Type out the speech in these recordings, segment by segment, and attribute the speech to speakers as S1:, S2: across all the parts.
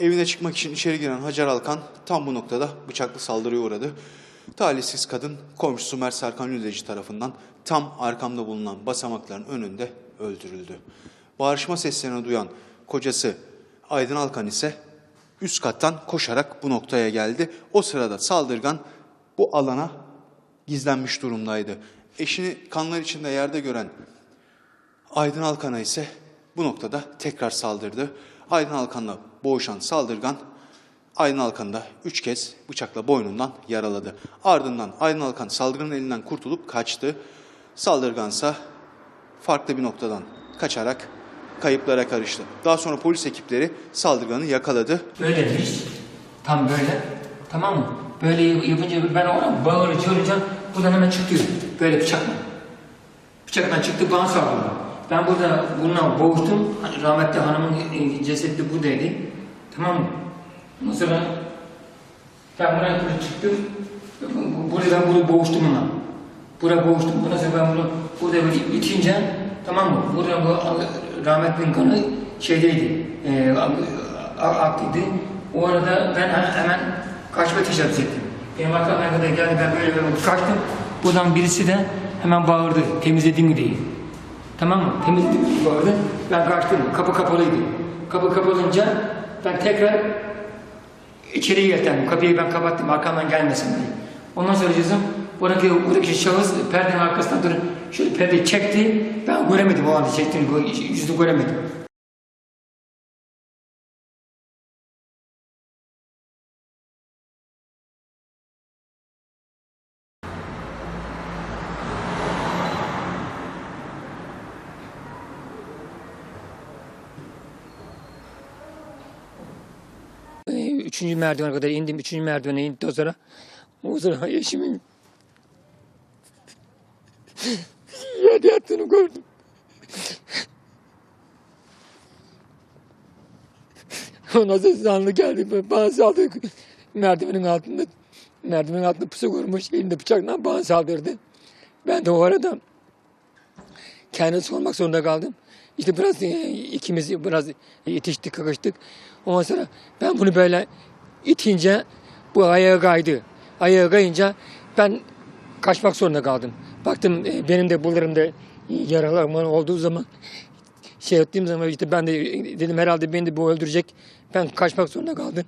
S1: Evine çıkmak için içeri giren Hacer Alkan tam bu noktada bıçaklı saldırıya uğradı. Talihsiz kadın komşusu Mert Serkan Lüleci tarafından tam arkamda bulunan basamakların önünde öldürüldü. Bağırışma seslerini duyan kocası Aydın Alkan ise üst kattan koşarak bu noktaya geldi. O sırada saldırgan bu alana gizlenmiş durumdaydı. Eşini kanlar içinde yerde gören Aydın Alkan'a ise bu noktada tekrar saldırdı. Aydın Alkan'la boğuşan saldırgan Aydın Alkan'ı da üç kez bıçakla boynundan yaraladı. Ardından Aydın Alkan saldırganın elinden kurtulup kaçtı. Saldırgansa farklı bir noktadan kaçarak kayıplara karıştı. Daha sonra polis ekipleri saldırganı yakaladı.
S2: Böylemiş. Tam böyle. Tamam mı? Böyle yapınca ben ona bağırı çağırınca buradan hemen çıktı. Böyle bıçakla. Bıçaktan çıktı bana saldırdı. Ben burada bununla boğuştum. Hani Rahmetli hanımın e, cesedi de buradaydı. Tamam mı? Ondan sonra ben buraya böyle çıktım. Bu- Burada ben bunu boğuştum bununla. Buraya boğuştum. Ondan sonra ben bunu burada böyle itince tamam mı? Burada bu rahmetlinin kanı şeydeydi. E, ak- aktıydı. O arada ben he- hemen kaçma teşebbüs ettim. Benim arkamdan kadar geldi ben böyle böyle kaçtım. Buradan birisi de hemen bağırdı. Temizledim mi diye. Tamam mı? Diye bağırdı. Ben kaçtım. Kapı kapalıydı. Kapı kapalınca ben tekrar içeriye yeltendim. Kapıyı ben kapattım arkamdan gelmesin diye. Ondan sonra cızım buradaki, buradaki şahıs perdenin arkasından durup şöyle perdeyi çekti. Ben göremedim o anda çektiğini, yüzünü göremedim. Üçüncü merdivene kadar indim. Üçüncü merdivene indikten sonra o zaman eşimin yerde yattığını gördüm. Ondan sonra zanlı geldi. Bana saldırdı. Merdivenin altında merdivenin altında pusu kurmuş. Elinde bıçakla bana saldırdı. Ben de o arada kendini sormak zorunda kaldım. İşte biraz e, ikimiz biraz itiştik, kakıştık. Ondan sonra ben bunu böyle itince bu ayağa kaydı. Ayağa kayınca ben kaçmak zorunda kaldım. Baktım e, benim de bullarımda yaralanma olduğu zaman şey ettiğim zaman işte ben de e, dedim herhalde beni de bu öldürecek. Ben kaçmak zorunda kaldım.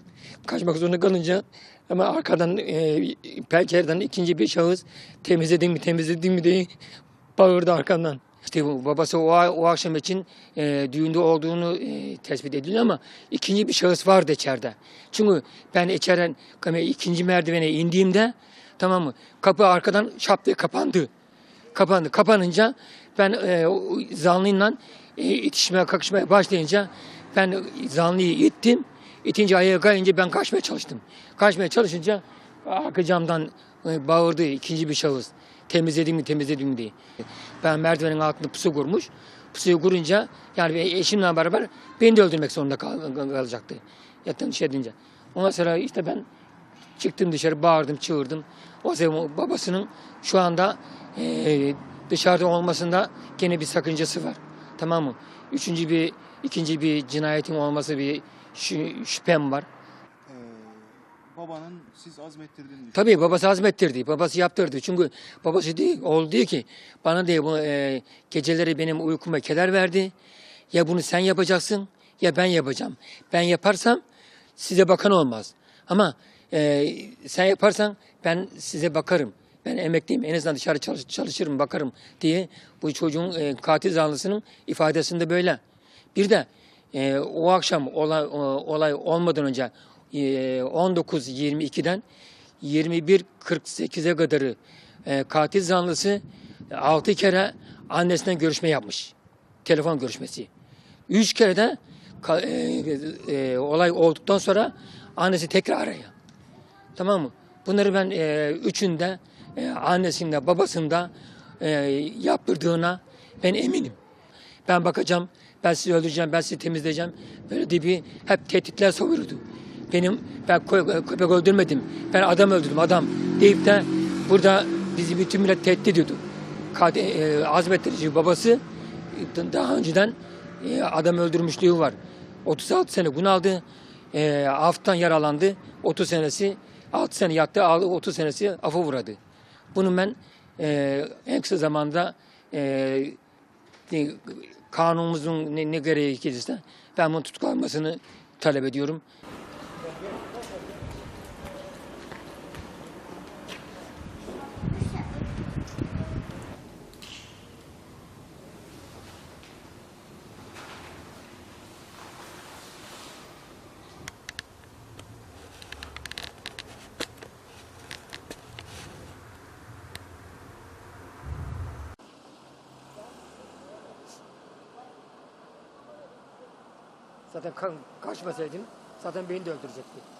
S2: Kaçmak zorunda kalınca ama arkadan e, pencereden ikinci bir şahıs temizledin mi temizledin mi diye bağırdı arkamdan. İşte babası o, o akşam için e, düğünde olduğunu e, tespit ediliyor ama ikinci bir şahıs vardı içeride. Çünkü ben içeriden ikinci merdivene indiğimde tamam mı kapı arkadan şap diye kapandı. Kapandı. Kapanınca ben e, zanlıyla e, itişmeye kakışmaya başlayınca ben zanlıyı ittim. İtince ayağa kayınca ben kaçmaya çalıştım. Kaçmaya çalışınca arka camdan e, bağırdı ikinci bir şahıs. Temizledim mi temizledim mi diye. Ben merdivenin altında pusu kurmuş. Pusuyu kurunca yani eşimle beraber beni de öldürmek zorunda kal- kalacaktı. Yatın şey edince. Ondan sonra işte ben çıktım dışarı bağırdım çığırdım. O zaman babasının şu anda e, dışarıda olmasında gene bir sakıncası var. Tamam mı? Üçüncü bir, ikinci bir cinayetin olması bir şü- şüphem var.
S1: Babanın siz azmettirdiğini
S2: Tabii babası azmettirdi, babası yaptırdı. Çünkü babası değil, oğlu diyor ki bana diye bu e, geceleri benim uykuma keder verdi. Ya bunu sen yapacaksın ya ben yapacağım. Ben yaparsam size bakan olmaz. Ama e, sen yaparsan ben size bakarım. Ben emekliyim en azından dışarı çalış- çalışırım bakarım diye bu çocuğun e, katil zanlısının ifadesinde böyle. Bir de e, o akşam olay, olay olmadan önce 19.22'den 21.48'e kadarı e, katil zanlısı 6 kere annesinden görüşme yapmış. Telefon görüşmesi. 3 kere de e, e, olay olduktan sonra annesi tekrar arıyor. Tamam mı? Bunları ben e, üçünde e, annesinde babasında e, yaptırdığına ben eminim. Ben bakacağım, ben sizi öldüreceğim, ben sizi temizleyeceğim. Böyle bir hep tehditler savuruyordu. Benim ben kö- köpek öldürmedim, ben adam öldürdüm adam deyip de burada bizi bütün millet tehdit ediyordu. Katil, e, azmettirici babası e, daha önceden e, adam öldürmüşlüğü var. 36 sene bunaldı. e, hafiften yaralandı. 30 senesi 6 sene yattı. 30 senesi afı vuradı. Bunu ben e, en kısa zamanda e, e, kanunumuzun ne, ne gereği gelirse ben bunun tutuklanmasını talep ediyorum. Zaten ka- kaçmasaydım zaten beni de öldürecekti.